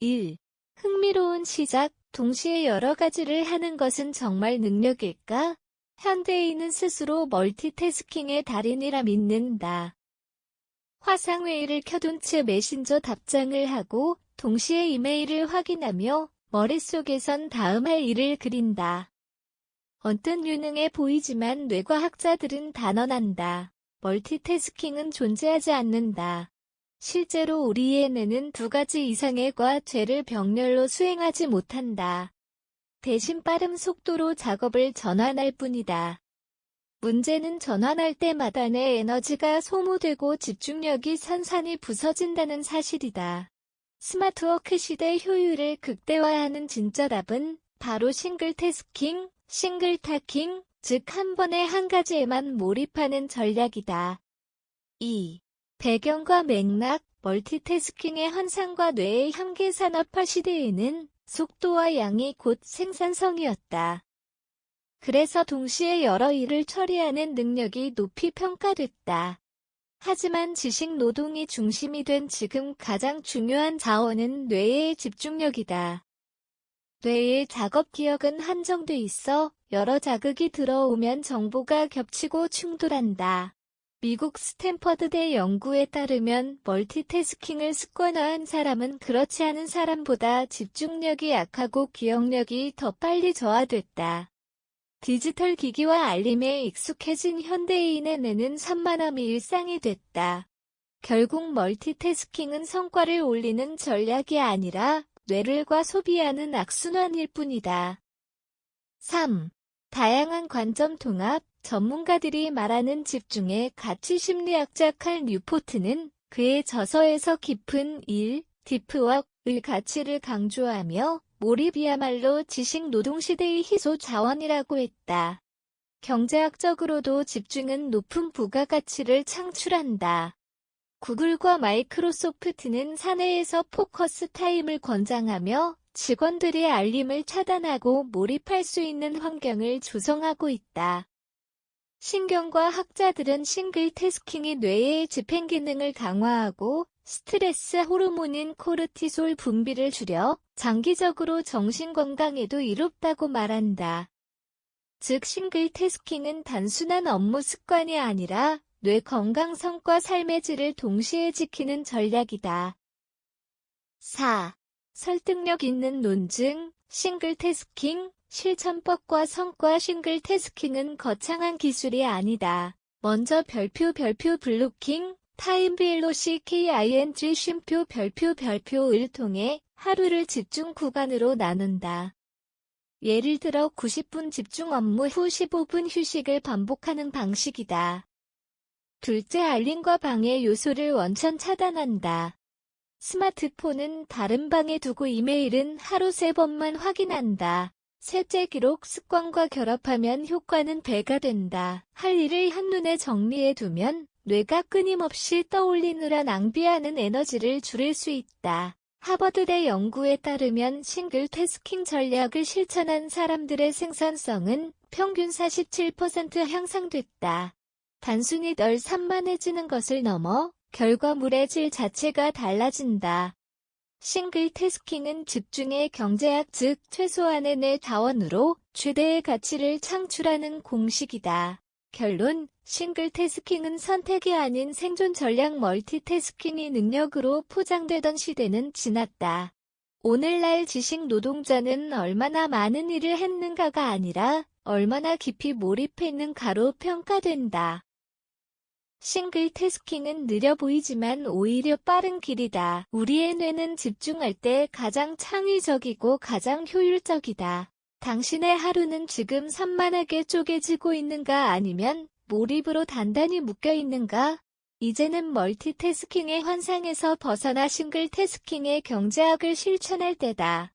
1. 흥미로운 시작, 동시에 여러 가지를 하는 것은 정말 능력일까? 현대인은 스스로 멀티태스킹의 달인이라 믿는다. 화상회의를 켜둔 채 메신저 답장을 하고 동시에 이메일을 확인하며 머릿속에선 다음 할 일을 그린다. 언뜻 유능해 보이지만 뇌과학자들은 단언한다. 멀티태스킹은 존재하지 않는다. 실제로 우리의 뇌는 두 가지 이상의 과 죄를 병렬로 수행하지 못한다. 대신 빠른 속도로 작업을 전환할 뿐이다. 문제는 전환할 때마다 내 에너지가 소모되고 집중력이 산산이 부서진다는 사실이다. 스마트워크 시대 효율을 극대화하는 진짜 답은 바로 싱글 태스킹, 싱글 타킹, 즉 한 번에 한 가지에만 몰입하는 전략이다. 2. 배경과 맥락, 멀티태스킹의 환상과 뇌의 향계 산업화 시대에는 속도와 양이 곧 생산성이었다. 그래서 동시에 여러 일을 처리하는 능력이 높이 평가됐다. 하지만 지식 노동이 중심이 된 지금 가장 중요한 자원은 뇌의 집중력이다. 뇌의 작업 기억은 한정돼 있어 여러 자극이 들어오면 정보가 겹치고 충돌한다. 미국 스탠퍼드대 연구에 따르면 멀티태스킹을 습관화한 사람은 그렇지 않은 사람보다 집중력이 약하고 기억력이 더 빨리 저하됐다. 디지털 기기와 알림에 익숙해진 현대인의 뇌는 산만함이 일상이 됐다. 결국 멀티태스킹은 성과를 올리는 전략이 아니라 뇌를과 소비하는 악순환일 뿐이다. 3. 다양한 관점 통합 전문가들이 말하는 집중의 가치 심리학자 칼 뉴포트는 그의 저서에서 깊은 일, 디프웍을 가치를 강조하며 몰입이야말로 지식 노동 시대의 희소 자원이라고 했다. 경제학적으로도 집중은 높은 부가가치를 창출한다. 구글과 마이크로소프트는 사내에서 포커스 타임을 권장하며 직원들의 알림을 차단하고 몰입할 수 있는 환경을 조성하고 있다. 신경과 학자들은 싱글 태스킹이 뇌의 집행 기능을 강화하고 스트레스 호르몬인 코르티솔 분비를 줄여 장기적으로 정신 건강에도 이롭다고 말한다. 즉 싱글 태스킹은 단순한 업무 습관이 아니라 뇌 건강성과 삶의 질을 동시에 지키는 전략이다. 4. 설득력 있는 논증, 싱글 태스킹, 실천법과 성과 싱글 태스킹은 거창한 기술이 아니다. 먼저 별표 별표 블로킹, 타임빌로시 KING 쉼표 별표 별표를 통해 하루를 집중 구간으로 나눈다. 예를 들어 90분 집중 업무 후 15분 휴식을 반복하는 방식이다. 둘째 알림과 방해 요소를 원천 차단한다. 스마트폰은 다른 방에 두고 이메일은 하루 세 번만 확인한다. 셋째 기록 습관과 결합하면 효과는 배가 된다. 할 일을 한눈에 정리해 두면 뇌가 끊임없이 떠올리느라 낭비하는 에너지를 줄일 수 있다. 하버드대 연구에 따르면 싱글 태스킹 전략을 실천한 사람들의 생산성은 평균 47% 향상됐다. 단순히 널 산만해지는 것을 넘어 결과물의 질 자체가 달라진다. 싱글 태스킹은 집중의 경제학 즉 최소한의 내 자원으로 최대의 가치를 창출하는 공식이다. 결론 싱글 태스킹은 선택이 아닌 생존 전략 멀티태스킹이 능력으로 포장되던 시대는 지났다. 오늘날 지식 노동자는 얼마나 많은 일을 했는가가 아니라 얼마나 깊이 몰입했는가로 평가된다. 싱글 태스킹은 느려 보이지만 오히려 빠른 길이다. 우리의 뇌는 집중할 때 가장 창의적이고 가장 효율적이다. 당신의 하루는 지금 산만하게 쪼개지고 있는가 아니면 몰입으로 단단히 묶여 있는가? 이제는 멀티태스킹의 환상에서 벗어나 싱글 태스킹의 경제학을 실천할 때다.